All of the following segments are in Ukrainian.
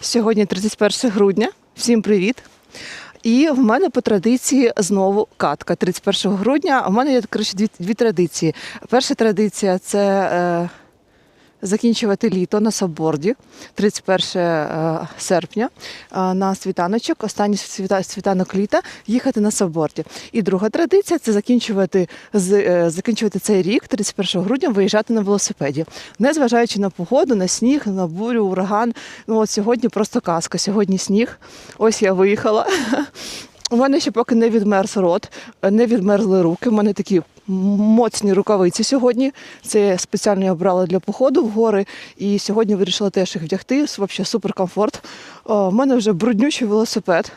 Сьогодні 31 грудня. Всім привіт! І в мене по традиції знову катка 31 грудня. У мене є коротше, дві, дві традиції. Перша традиція це е, закінчувати літо на сабборді 31 е, серпня е, на світаночок, останній світа, світанок літа їхати на сабборді. І друга традиція це закінчувати, е, закінчувати цей рік, 31 грудня, виїжджати на велосипеді. Незважаючи на погоду, на сніг, на бурю, ураган. Ну от сьогодні просто казка. Сьогодні сніг. Ось я виїхала. У мене ще поки не відмерз рот, не відмерзли руки. У мене такі моцні рукавиці сьогодні. Це спеціально я обрала для походу в гори. І сьогодні вирішила теж їх вдягти. Взагалі суперкомфорт. У мене вже бруднючий велосипед.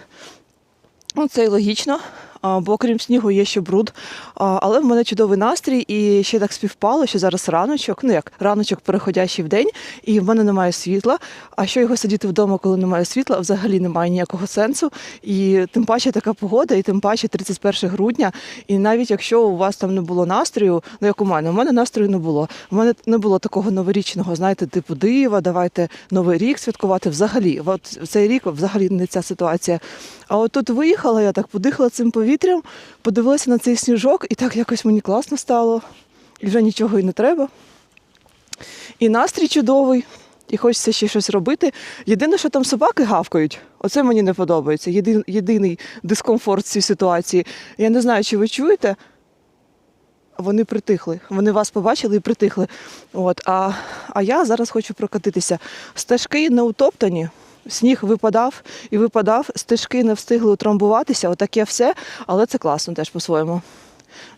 Ну, це і логічно, бо крім снігу є ще бруд. Але в мене чудовий настрій, і ще так співпало, що зараз раночок, ну як раночок переходящий в день, і в мене немає світла. А що його сидіти вдома, коли немає світла, взагалі немає ніякого сенсу. І тим паче така погода, і тим паче 31 грудня. І навіть якщо у вас там не було настрою, ну як у мене, у мене настрою не було. У мене не було такого новорічного, знаєте, типу дива, давайте новий рік святкувати. Взагалі, от цей рік взагалі не ця ситуація. А от тут виїхала, я так подихала цим повітрям, подивилася на цей сніжок, і так якось мені класно стало. І вже нічого і не треба. І настрій чудовий, і хочеться ще щось робити. Єдине, що там собаки гавкають, оце мені не подобається. Єдин, єдиний дискомфорт цій ситуації. Я не знаю, чи ви чуєте. Вони притихли. Вони вас побачили і притихли. От, а, а я зараз хочу прокатитися. Стежки не утоптані. Сніг випадав і випадав, стежки не встигли утрамбуватися, отаке все, але це класно теж по-своєму.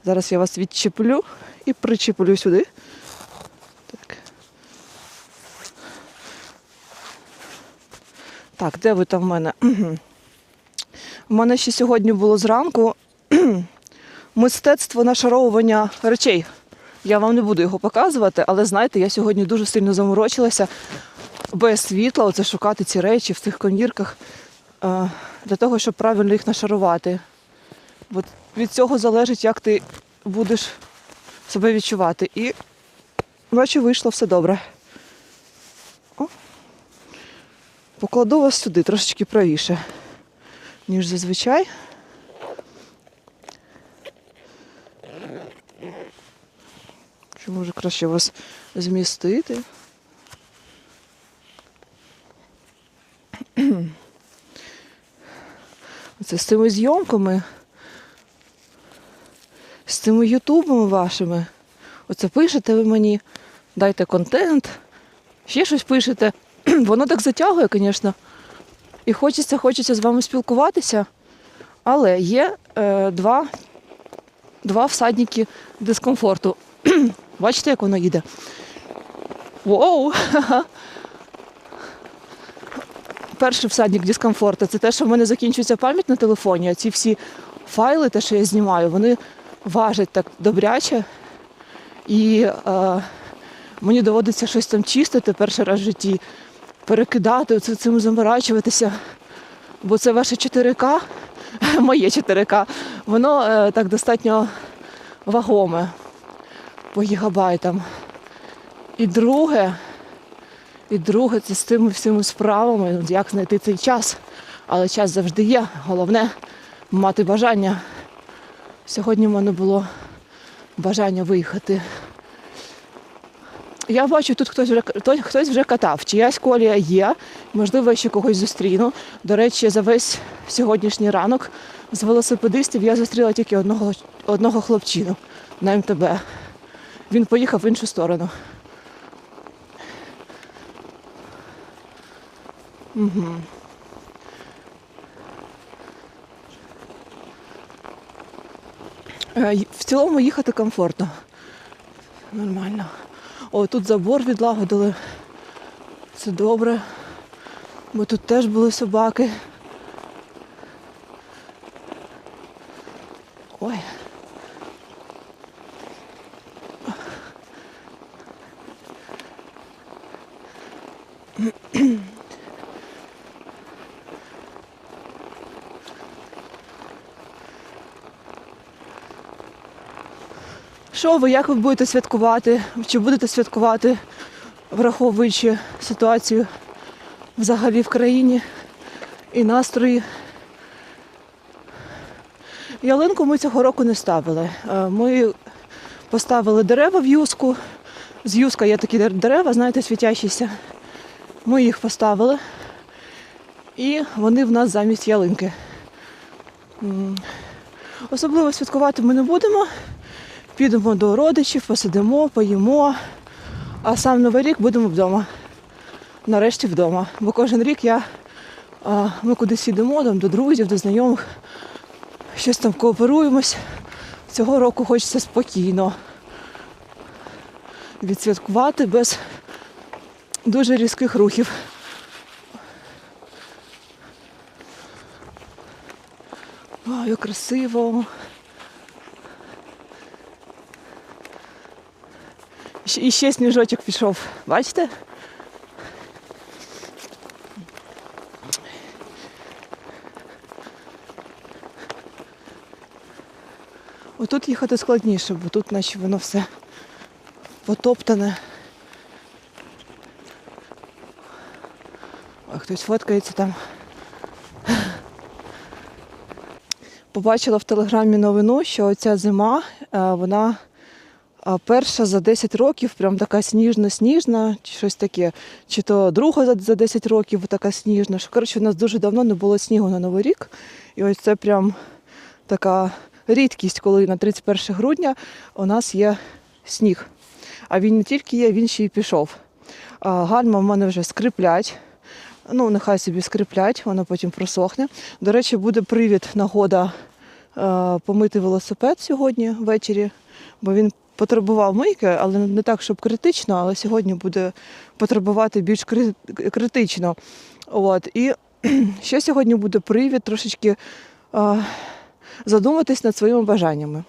Зараз я вас відчіплю і причіплю сюди. Так. Так, де ви там в мене? У мене ще сьогодні було зранку мистецтво нашаровування речей. Я вам не буду його показувати, але знаєте, я сьогодні дуже сильно заморочилася без світла, оце шукати ці речі в цих комірках е, для того, щоб правильно їх нашарувати. Бо від цього залежить, як ти будеш себе відчувати. І бачу, вийшло все добре. О. Покладу вас сюди трошечки правіше, ніж зазвичай. Чи може краще вас змістити? Це з цими зйомками, з цими ютубами вашими. Оце пишете ви мені, дайте контент, ще щось пишете. Воно так затягує, звісно. І хочеться, хочеться з вами спілкуватися. Але є е, два, два всадники дискомфорту. Бачите, як воно їде? Воу! перший всадник дискомфорту це те, що в мене закінчується пам'ять на телефоні, а ці всі файли, те, що я знімаю, вони важать так добряче. І е, мені доводиться щось там чистити перший раз в житті, перекидати, оце цим заморачуватися. Бо це ваше 4К, моє 4К, воно е, так достатньо вагоме по гігабайтам. І друге, і друге, це з тими всіми справами, як знайти цей час. Але час завжди є. Головне мати бажання. Сьогодні в мене було бажання виїхати. Я бачу, тут хтось вже хтось, вже катав. Чиясь колія є, можливо, я ще когось зустріну. До речі, за весь сьогоднішній ранок з велосипедистів я зустріла тільки одного, одного хлопчину на МТБ. Він поїхав в іншу сторону. Угу. В цілому їхати комфортно. Нормально. О, тут забор відлагодили. Це добре. Бо тут теж були собаки. Ой. Що ви, як ви будете святкувати? Чи будете святкувати, враховуючи ситуацію взагалі в країні і настрої. Ялинку ми цього року не ставили. Е, Ми поставили дерева в юску. З юска є такі дерева, знаєте, світящіся. Ми їх поставили. І вони в нас замість ялинки. Особливо святкувати ми не будемо. Підемо до родичів, посидимо, поїмо. А сам Новий рік будемо вдома. Нарешті вдома. Бо кожен рік я, ми кудись йдемо там, до друзів, до знайомих, щось там кооперуємось. Цього року хочеться спокійно відсвяткувати без дуже різких рухів. Ой, як красиво. І ще сніжочок пішов. Бачите? Отут їхати складніше, бо тут наче воно все потоптане. А хтось фоткається там. Побачила в телеграмі новину, що ця зима, е, вона е, перша за 10 років, прям така сніжна-сніжна, чи щось таке. Чи то друга за- за 10 років така сніжна. Що, коротше, у нас дуже давно не було снігу на Новий рік. І ось це прям така рідкість, коли на 31 грудня у нас є сніг. А він не тільки є, він ще й пішов. А, Гальма в мене вже скриплять. Ну, нехай собі скриплять, воно потім просохне. До речі, буде привід, нагода е, помити велосипед сьогодні ввечері, бо він потребував мийки, але не так, щоб критично, але сьогодні буде потребувати більш критично. От. І ще сьогодні буде привід трошечки задуматись над своїми бажаннями.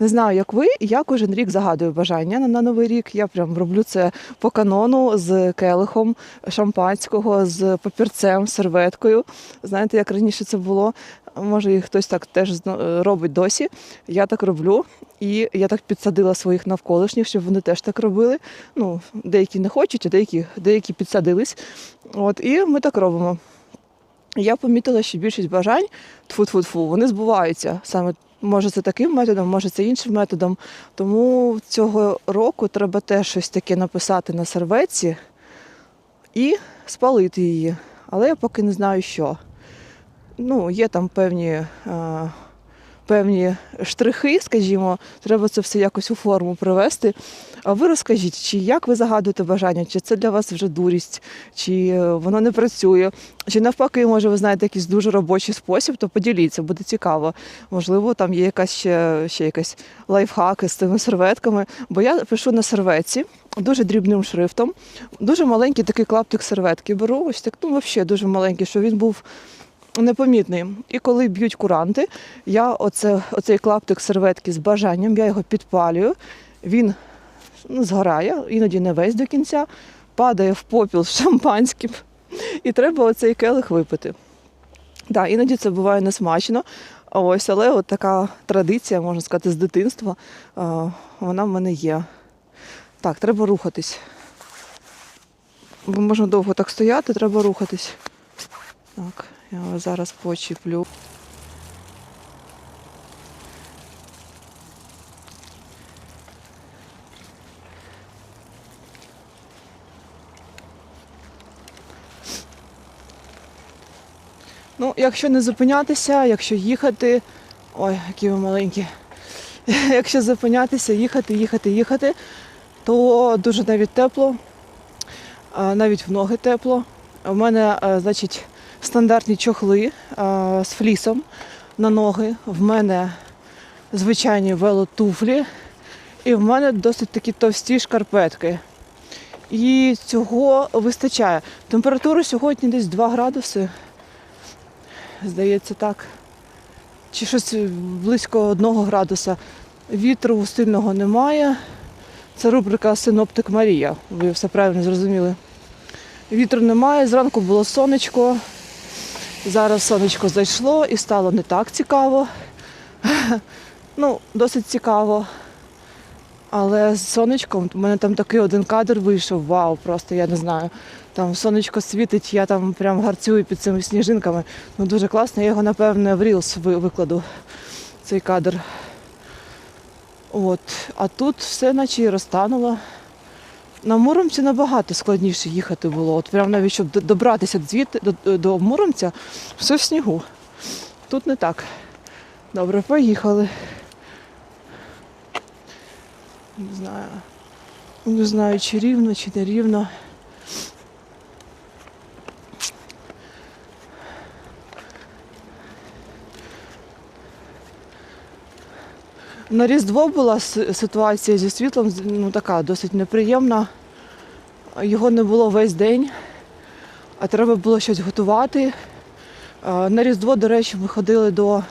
Не знаю, як ви, я кожен рік загадую бажання на, новий рік. Я прям роблю це по канону з келихом шампанського, з папірцем, серветкою. Знаєте, як раніше це було? Може, і хтось так теж робить досі. Я так роблю. І я так підсадила своїх навколишніх, щоб вони теж так робили. Ну, деякі не хочуть, а деякі, деякі підсадились. От, і ми так робимо. Я помітила, що більшість бажань тфу-тфу-тфу, вони збуваються саме. Може, це таким методом, може це іншим методом. Тому цього року треба теж щось таке написати на серветці і спалити її. Але я поки не знаю, що. Ну, є там певні, е, певні штрихи, скажімо, треба це все якось у форму привести. А ви розкажіть, чи як ви загадуєте бажання, чи це для вас вже дурість, чи е, воно не працює, чи навпаки, може, ви знаєте якийсь дуже робочий спосіб, то поділіться, буде цікаво. Можливо, там є якась ще, ще якась лайфхаки з цими серветками. Бо я пишу на серветці дуже дрібним шрифтом, дуже маленький такий клаптик серветки беру, ось так, ну взагалі дуже маленький, щоб він був непомітний. І коли б'ють куранти, я оце, оцей клаптик серветки з бажанням, я його підпалюю, він ну, згорає, іноді не весь до кінця, падає в попіл з шампанським, і треба оцей келих випити. Так, іноді це буває несмачно. Ось, але от така традиція, можна сказати, з дитинства, вона в мене є. Так, треба рухатись. Бо можна довго так стояти, треба рухатись. Так, я вас зараз почіплю. Ну, якщо не зупинятися, якщо їхати. Ой, які ви маленькі. Якщо зупинятися, їхати, їхати, їхати, то дуже навіть тепло, навіть в ноги тепло. У мене, значить, стандартні чохли а, з флісом на ноги. В мене звичайні велотуфлі. І в мене досить такі товсті шкарпетки. І цього вистачає. Температура сьогодні десь 2 градуси. Здається, так. Чи щось близько 1 градуса. Вітру сильного немає. Це рубрика Синоптик Марія. Ви все правильно зрозуміли. Вітру немає, зранку було сонечко. Зараз сонечко зайшло і стало не так цікаво. Ну, досить цікаво. Але з сонечком у мене там такий один кадр вийшов, вау, просто я не знаю. Там сонечко світить, я там прям гарцюю під цими сніжинками. Ну дуже класно, я його, напевне, в Reels викладу, цей кадр. От. А тут все наче і розтануло. На Муромці набагато складніше їхати було. От прям навіть щоб добратися звідти до, до Муромця, все в снігу. Тут не так. Добре, поїхали. Не знаю. Не знаю, чи рівно, чи не рівно. На Різдво була ситуація зі світлом ну, така досить неприємна. Його не було весь день, а треба було щось готувати. Е, На Різдво, до речі, ми ходили до,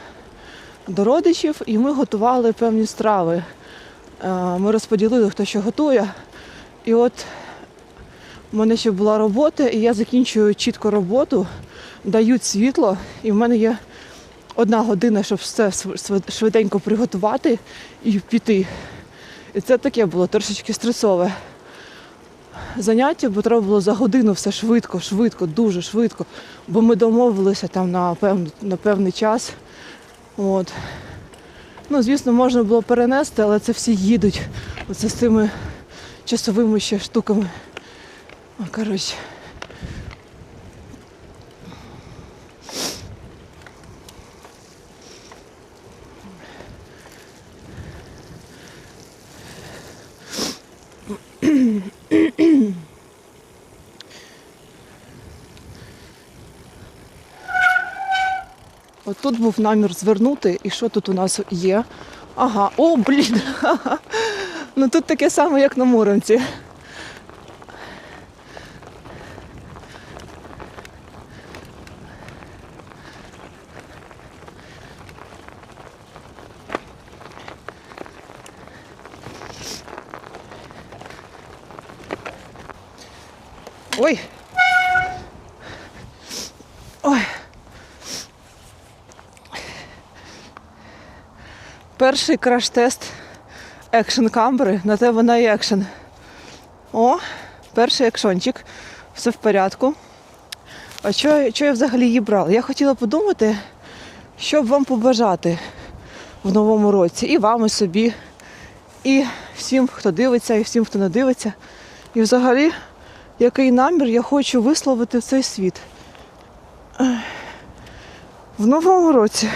до родичів і ми готували певні страви. Е, Ми розподілили, хто що готує. І от в мене ще була робота, і я закінчую чітко роботу, дають світло, і в мене є одна година, щоб все швиденько приготувати і піти. І це таке було трошечки стресове заняття, бо треба було за годину все швидко, швидко, дуже швидко. Бо ми домовилися там на певний, на певний час. От. Ну, звісно, можна було перенести, але це всі їдуть. Оце з цими часовими ще штуками. Коротше. От тут був намір звернути, і що тут у нас є? Ага, о, блін. Ну тут таке саме, як на Муромці. Ой. Ой. Перший краш-тест екшн камери. На те вона і екшн. О, перший екшончик. Все в порядку. А що, що я взагалі її брала? Я хотіла подумати, що б вам побажати в новому році. І вам, і собі, і всім, хто дивиться, і всім, хто не дивиться. І взагалі, який намір я хочу висловити в цей світ. В новому році.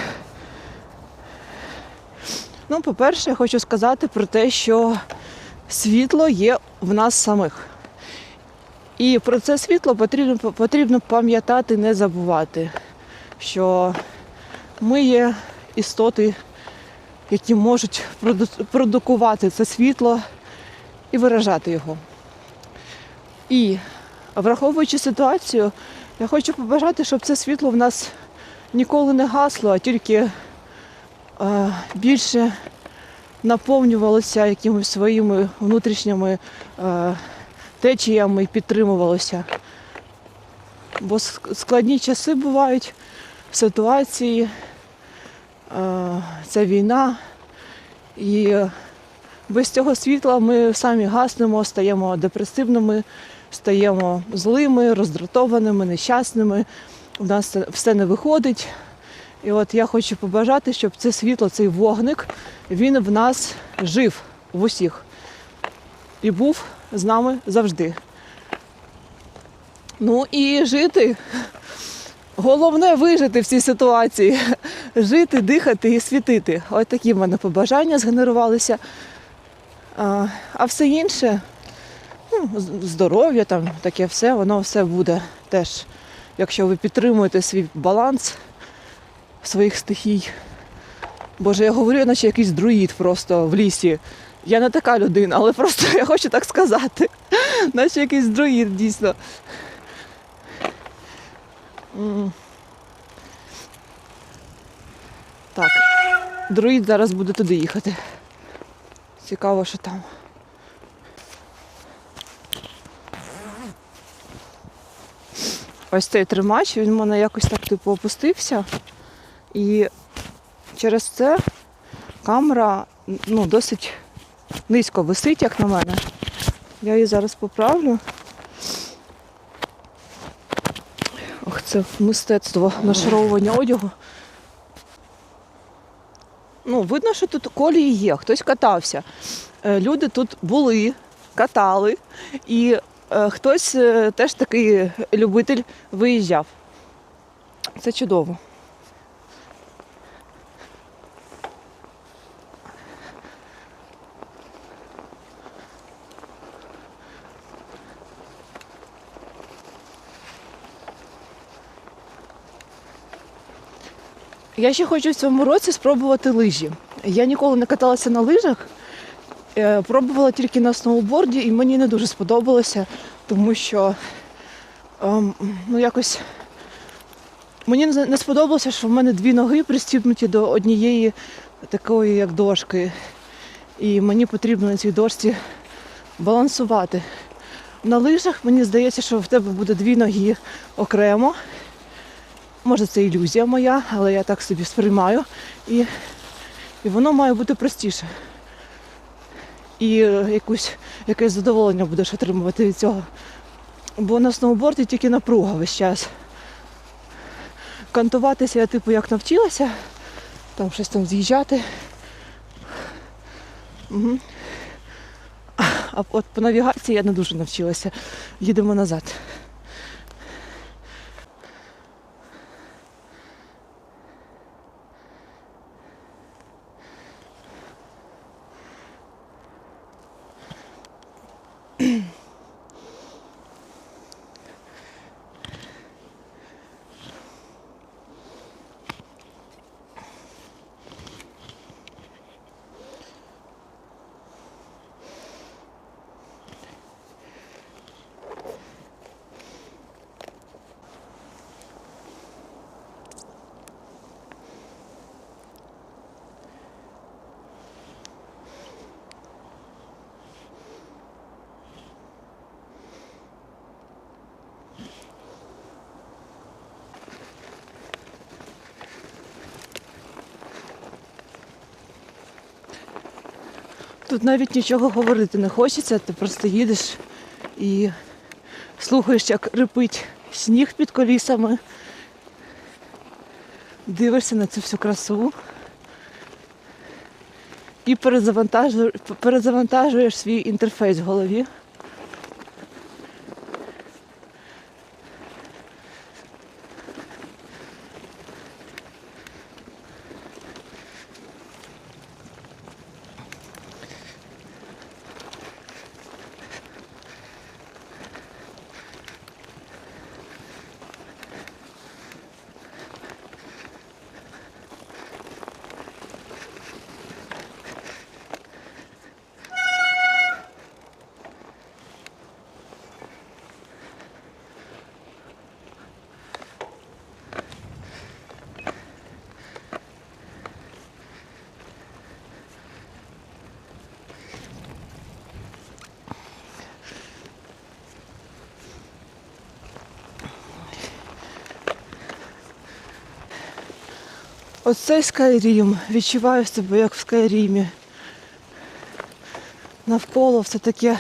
Ну, по-перше, я хочу сказати про те, що світло є в нас самих. І про це світло потрібно, потрібно пам'ятати, не забувати, що ми є істоти, які можуть проду- продукувати це світло і виражати його. І враховуючи ситуацію, я хочу побажати, щоб це світло в нас ніколи не гасло, а тільки більше наповнювалося якимись своїми внутрішніми е, течіями і підтримувалося. Бо складні часи бувають, ситуації, е, це війна. І без цього світла ми самі гаснемо, стаємо депресивними, стаємо злими, роздратованими, нещасними. У нас все не виходить. І от я хочу побажати, щоб це світло, цей вогник, він в нас жив в усіх і був з нами завжди. Ну і жити. Головне вижити в цій ситуації. Жити, дихати і світити. Ось такі в мене побажання згенерувалися. А, а все інше, ну, здоров'я, там таке все, воно все буде теж. Якщо ви підтримуєте свій баланс своїх стихій. Боже, я говорю, наче якийсь друїд просто в лісі. Я не така людина, але просто я хочу так сказати. Наче якийсь друїд дійсно. Так, друїд зараз буде туди їхати. Цікаво, що там. Ось цей тримач, він в мене якось так типу опустився. І через це камера ну, досить низько висить, як на мене. Я її зараз поправлю. Так, це мистецтво нашаровування одягу. Ну, видно, що тут колії є, хтось катався. Е, Люди тут були, катали, і е, хтось е, теж такий любитель виїжджав. Це чудово. Я ще хочу в цьому році спробувати лижі. Я ніколи не каталася на лижах, е, пробувала тільки на сноуборді, і мені не дуже сподобалося, тому що ем, ну, якось мені не сподобалося, що в мене дві ноги пристібнуті до однієї такої, як дошки. І мені потрібно на цій дошці балансувати. На лижах мені здається, що в тебе буде дві ноги окремо. Може, це ілюзія моя, але я так собі сприймаю. І, і воно має бути простіше. І е, якусь, якесь задоволення будеш отримувати від цього. Бо на сноуборді тільки напруга весь час. Кантуватися я типу як навчилася, там щось там з'їжджати. Угу. А от по навігації я не дуже навчилася. Їдемо назад. Тут навіть нічого говорити не хочеться, ти просто їдеш і слухаєш, як рипить сніг під колісами, дивишся на цю всю красу і перезавантажуєш, свій інтерфейс в голові. Оцей Скайрім. Відчуваю себе як в Скайрімі. Навколо все таке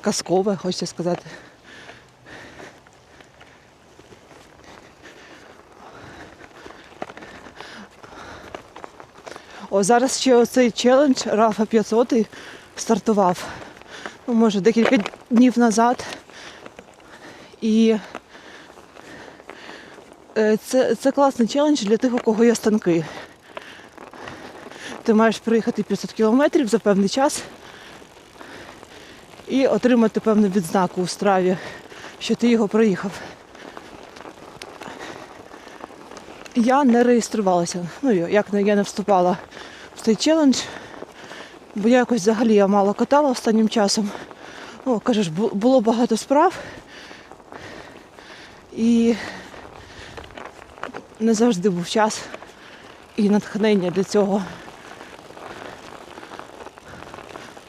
казкове, хочеться сказати. О, зараз ще оцей челендж Рафа 500 стартував. Ну, може, декілька днів назад. І Це, це класний челендж для тих, у кого є станки. Ти маєш проїхати 500 кілометрів за певний час і отримати певну відзнаку у страві, що ти його проїхав. Я не реєструвалася. Ну, як я не вступала в цей челендж, бо я якось взагалі я мало катала останнім часом. Ну, кажеш, було багато справ. І не завжди був час і натхнення для цього.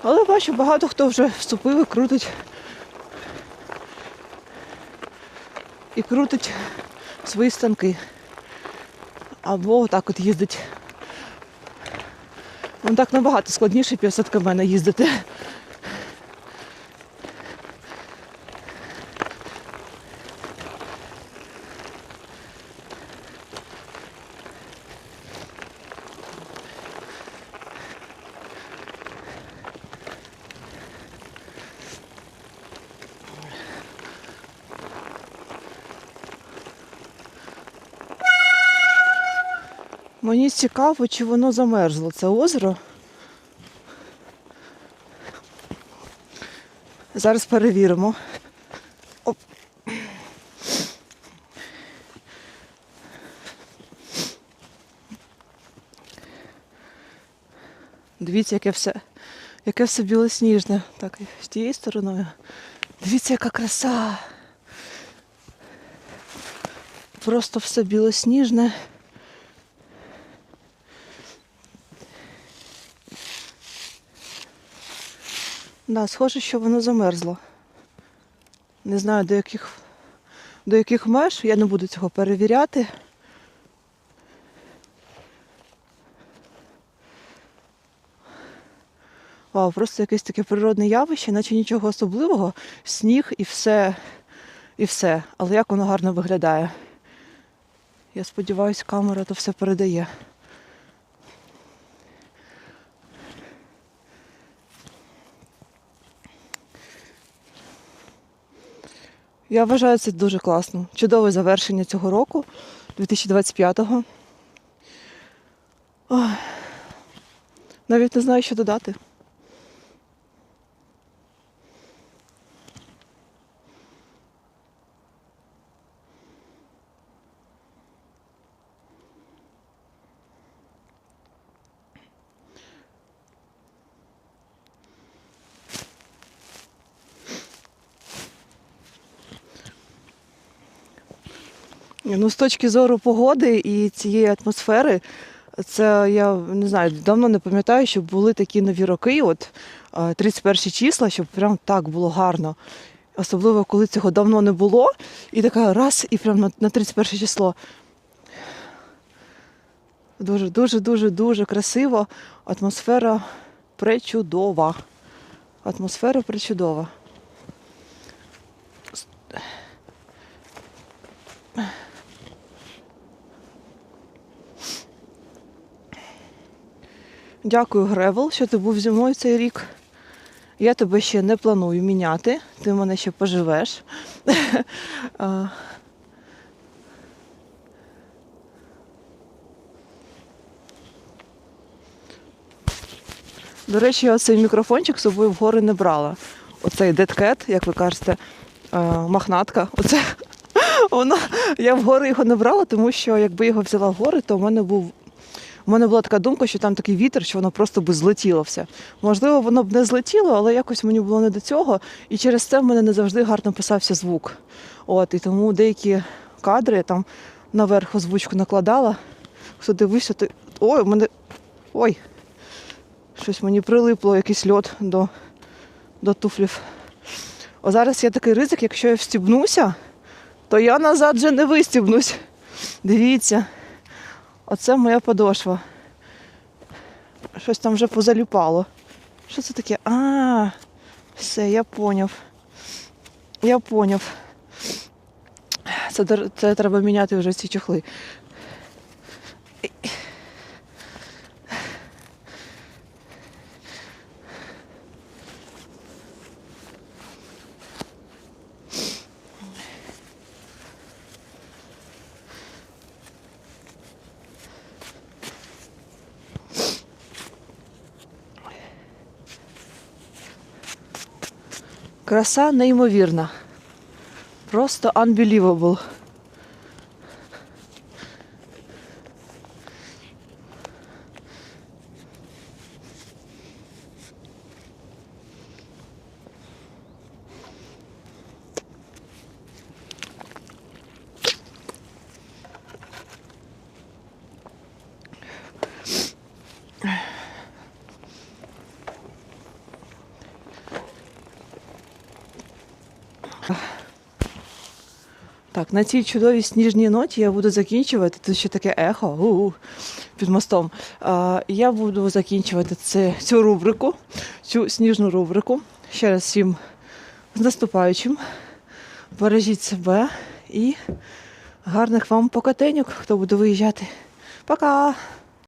Але бачу, багато хто вже вступив і крутить. І крутить свої станки. Або отак от їздить. Ну так набагато складніше 500 км їздити. Мені цікаво, чи воно замерзло, це озеро. Зараз перевіримо. Оп. Дивіться, яке все, яке все білосніжне. Так, з тією стороною. Дивіться, яка краса. Просто все білосніжне. Да, схоже, що воно замерзло. Не знаю до яких, до яких меж, я не буду цього перевіряти. Вау, просто якесь таке природне явище, наче нічого особливого, сніг і все, і все. Але як воно гарно виглядає. Я сподіваюся, камера то все передає. Я вважаю це дуже класно. Чудове завершення цього року, 2025-го. Ой. Навіть не знаю, що додати. Ну, з точки зору погоди і цієї атмосфери, це я не знаю, давно не пам'ятаю, щоб були такі нові роки, от е, 31 числа, щоб прям так було гарно. Особливо, коли цього давно не було, і така раз, і прям на, на 31 число. Дуже, дуже, дуже, дуже красиво. Атмосфера пречудова. Атмосфера пречудова. Дякую, Гревел, що ти був зі мною цей рік. Я тебе ще не планую міняти, ти мене ще поживеш. До речі, я цей мікрофончик з собою в гори не брала. Оцей дедкет, як ви кажете, махнатка. Оце воно, я в гори його не брала, тому що якби його взяла в гори, то в мене був у мене була така думка, що там такий вітер, що воно просто би злетіло все. Можливо, воно б не злетіло, але якось мені було не до цього. І через це в мене не завжди гарно писався звук. От, і тому деякі кадри я там наверх озвучку накладала. Хто дивився, то. Ой, у мене. Ой! Щось мені прилипло, якийсь льот до, до туфлів. О, зараз є такий ризик, якщо я встібнуся, то я назад вже не вистібнусь. Дивіться. Оце моя подошва. Щось там вже позаліпало. Що це таке? А, все, я поняв. Я поняв. Це, це треба міняти вже ці чохли. Краса неймовірна. Просто unbelievable. Так, на цій чудовій сніжній ноті я буду закінчувати. Тут ще таке ехо у-у, під мостом. А, я буду закінчувати це, цю рубрику, цю сніжну рубрику. Ще раз всім з наступаючим. Бережіть себе і гарних вам покатеньок, хто буде виїжджати. Пока!